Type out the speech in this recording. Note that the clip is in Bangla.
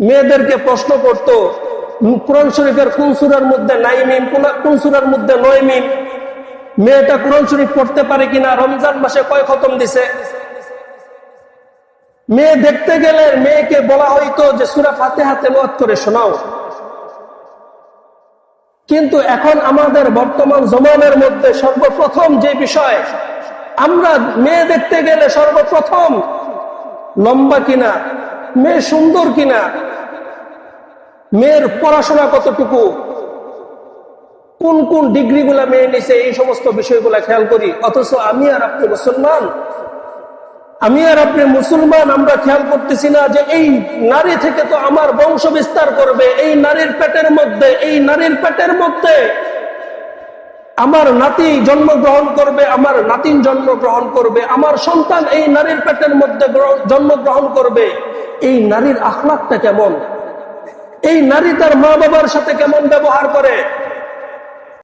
মেয়েদেরকে প্রশ্ন করতো কোরআন শরীফের কোন মধ্যে নাই মিম, কোন- মধ্যে নয় মিম? মেয়েটা কোরআন শরীফ পড়তে পারে কিনা? রমজান মাসে কয় খতম দিছে? মেয়ে দেখতে গেলে মেয়েকে বলা হইতো যে, সুরা ফাতে হাতে মত করে শোনাও। কিন্তু এখন আমাদের বর্তমান জমানের মধ্যে সর্বপ্রথম যে বিষয়, আমরা মেয়ে দেখতে গেলে সর্বপ্রথম লম্বা কিনা, মেয়ে সুন্দর কিনা মেয়ের পড়াশোনা কতটুকু? কোন কোন ডিগ্রি গুলা মেয়ে নিছে, এই সমস্ত বিষয়গুলা খেয়াল করি। অথচ আমি আর আপনি মুসলমান। আমি আর আপনি মুসলমান, আমরা খেয়াল করতেছি না যে এই নারী থেকে তো আমার বংশ বিস্তার করবে, এই নারীর পেটের মধ্যে, এই নারীর পেটের মধ্যে। আমার নাতি জন্মগ্রহণ করবে, আমার নাতিন জন্মগ্রহণ করবে, আমার সন্তান এই নারীর পেটের মধ্যে জন্মগ্রহণ করবে। এই নারীর আখলাকটা কেমন? এই নারী তার মা বাবার সাথে কেমন ব্যবহার করে?